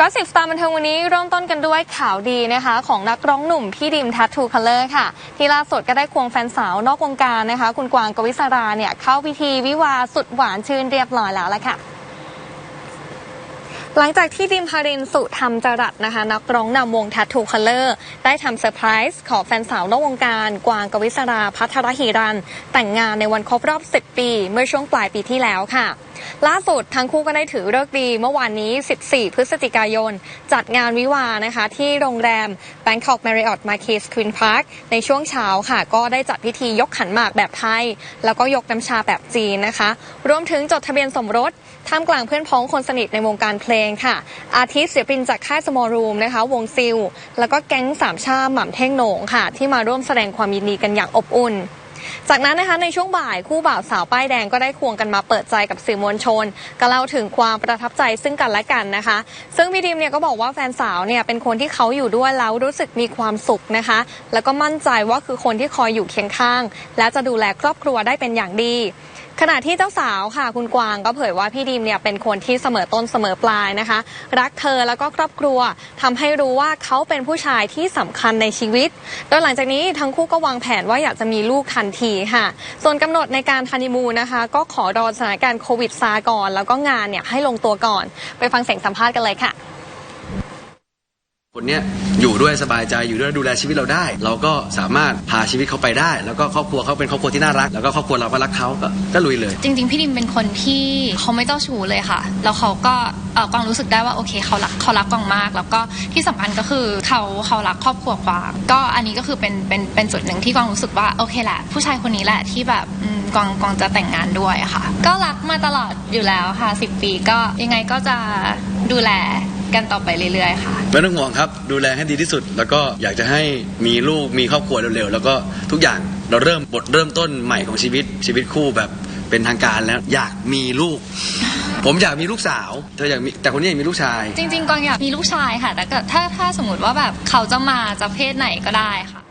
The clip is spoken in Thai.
ก็สิบสตาร์บันเทิงวันนี้เริ่มต้นกันด้วยข่าวดีนะคะ ของนักร้องหนุ่มพี่ดิมทัตทูคัลเลอร์ค่ะ ที่ล่าสุดก็ได้ควงแฟนสาวนอกวงการนะคะ คุณกวางกวิศราเนี่ยเข้าพิธีวิวาสุดหวานชื่นเรียบร้อยแล้วละค่ะหลังจากที่ดิมพารินสุธรรมจรัตนะคะ นักร้องนำวง Tattoo Color ได้ทำเซอร์ไพรส์ขอแฟนสาวนอกวงการ กวางกวิศราพัทรหิรัน แต่งงานในวันครบรอบ 10 ปี เมื่อช่วงปลายปีที่แล้วค่ะ ล่าสุดทั้งคู่ก็ได้ถือเลิกดีเมื่อวานนี้ 14 พฤศจิกายน จัดงานวิวานะคะ ที่โรงแรม Bangkok Marriott Marquis Queen Park ในช่วงเช้าค่ะ ก็ได้จัดพิธียกขันหมากแบบไทย แล้วก็ยกน้ำชาแบบจีนนะคะ รวมถึงจดทะเบียนสมรสท่ามกลางเพื่อนพ้องคนสนิทในวงการเพลงค่ะ อาทิตย์ศิลปินจากค่าย Small Room นะคะ วงซิล แล้วก็แก๊งสามชาหม่ำเท่งโหน่งค่ะ ที่มาร่วมแสดงความยินดีกันอย่างอบอุ่น จากนั้นนะคะในช่วงบ่ายคู่บ่าวสาวป้ายแดงก็ได้ควงกันมาเปิดใจกับสื่อมวลชน ก็เล่าถึงความประทับใจซึ่งกันและกันนะคะ ซึ่งพี่ดิมเนี่ยก็บอกว่าแฟนสาวเนี่ยเป็นคนที่เขาอยู่ด้วยแล้วรู้สึกมีความสุขนะคะ แล้วก็มั่นใจว่าคือคนที่คอยอยู่เคียงข้าง และจะดูแลครอบครัวได้เป็นอย่างดี ขณะที่เจ้าสาวค่ะ คุณกวางก็เผยว่าพี่ดิมเนี่ยเป็นคนที่เสมอต้นเสมอปลายนะคะ รักเธอแล้วก็ครอบครัวทำให้รู้ว่าเขาเป็นผู้ชายที่สำคัญในชีวิต โดยหลังจากนี้ทั้งคู่ก็วางแผนว่าอยากจะมีลูกทันทีค่ะ ส่วนกำหนดในการฮันนีมูนนะคะ ก็ขอรอสถานการณ์โควิดซาก่อน แล้วก็งานเนี่ยให้ลงตัวก่อน ไปฟังเสียงสัมภาษณ์กันเลยค่ะ คนเนี้ยอยู่ด้วยสบายใจอยู่ด้วยดูแลชีวิตเราได้ เราก็สามารถพาชีวิตเขาไปได้ แล้วก็ครอบครัวเขาเป็นครอบครัวที่น่ารัก แล้วก็ครอบครัวเราก็รักเขาก็ก็ลุยเลย จริง ๆ พี่ดิมเป็นคนที่เขาไม่เจ้าชู้เลยค่ะ แล้วเขาก็เออกวางรู้สึกได้ว่าโอเคเขารักเขารักกวางมาก แล้วก็ที่สำคัญก็คือเขาเขารักครอบครัวกวางก็อันนี้ก็คือเป็นเป็นเป็นจุดหนึ่งที่กวางรู้สึกว่าโอเคแหละ ผู้ชายคนนี้แหละที่แบบอืมกวางกวางจะแต่งงานด้วยค่ะ ก็รักมาตลอดอยู่แล้วค่ะสิปีก็ยังไงก็จะดูแล กันต่อไปเรื่อยๆค่ะ ไม่ต้องห่วงครับ ดูแลให้ดีที่สุด แล้วก็อยากจะให้มีลูกมีครอบครัวเร็วๆ แล้วก็ทุกอย่างเราเริ่มบทเริ่มต้นใหม่ของชีวิตชีวิตคู่แบบเป็นทางการแล้ว อยากมีลูก ผมอยากมีลูกสาวเธออยากมีแต่คนนี้อยากมีลูกชาย จริงๆกวางอยากมีลูกชายค่ะ แต่ก็ถ้าถ้าสมมติว่าแบบเขาจะมาจะเพศไหนก็ได้ค่ะ